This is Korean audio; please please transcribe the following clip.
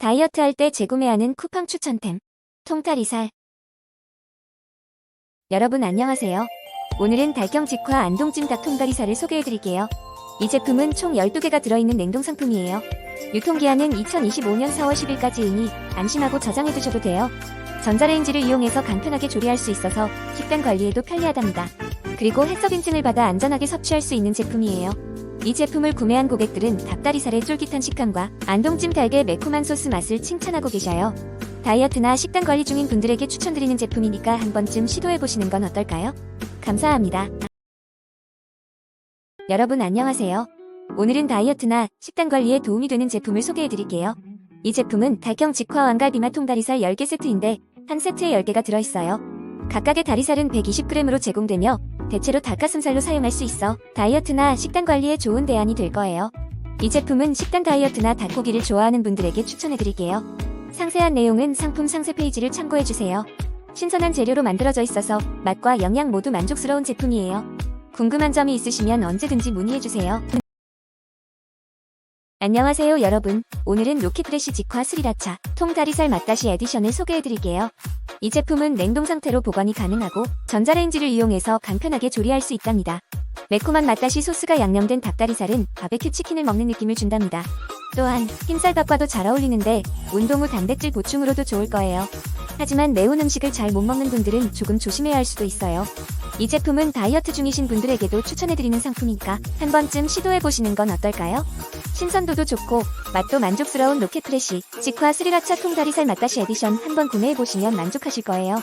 다이어트 할 때 재구매하는 쿠팡 추천템. 통다리살. 여러분 안녕하세요. 오늘은 달경 직화 안동찜 닭 통다리살을 소개해드릴게요. 이 제품은 총 12개가 들어있는 냉동 상품이에요. 유통기한은 2025년 4월 10일까지이니 안심하고 저장해두셔도 돼요. 전자레인지를 이용해서 간편하게 조리할 수 있어서 식단 관리에도 편리하답니다. 그리고 해썹 인증을 받아 안전하게 섭취할 수 있는 제품이에요. 이 제품을 구매한 고객들은 닭다리살의 쫄깃한 식감과 안동찜 닭의 매콤한 소스 맛을 칭찬하고 계셔요. 다이어트나 식단 관리 중인 분들에게 추천드리는 제품이니까 한 번쯤 시도해보시는 건 어떨까요? 감사합니다. 여러분 안녕하세요. 오늘은 다이어트나 식단 관리에 도움이 되는 제품을 소개해드릴게요. 이 제품은 달경 직화 왕갈비맛 통다리살 10개 세트인데 한 세트에 10개가 들어있어요. 각각의 다리살은 120g으로 제공되며 대체로 닭가슴살로 사용할 수 있어 다이어트나 식단 관리에 좋은 대안이 될 거예요. 이 제품은 식단 다이어트나 닭고기를 좋아하는 분들에게 추천해드릴게요. 상세한 내용은 상품 상세 페이지를 참고해주세요. 신선한 재료로 만들어져 있어서 맛과 영양 모두 만족스러운 제품이에요. 궁금한 점이 있으시면 언제든지 문의해주세요. 안녕하세요 여러분. 오늘은 로켓프레시 직화 스리라차 통다리살 맛다시 에디션을 소개해드릴게요. 이 제품은 냉동 상태로 보관이 가능하고 전자레인지를 이용해서 간편하게 조리할 수 있답니다. 매콤한 맛다시 소스가 양념된 닭다리살은 바베큐 치킨을 먹는 느낌을 준답니다. 또한 흰쌀밥과도 잘 어울리는데 운동 후 단백질 보충으로도 좋을 거예요. 하지만 매운 음식을 잘 못 먹는 분들은 조금 조심해야 할 수도 있어요. 이 제품은 다이어트 중이신 분들에게도 추천해드리는 상품이니까 한 번쯤 시도해보시는 건 어떨까요? 신선도도 좋고 맛도 만족스러운 로켓프레시 직화 스리라차 통다리살 맛다시 에디션 한번 구매해보시면 만족하실 거예요.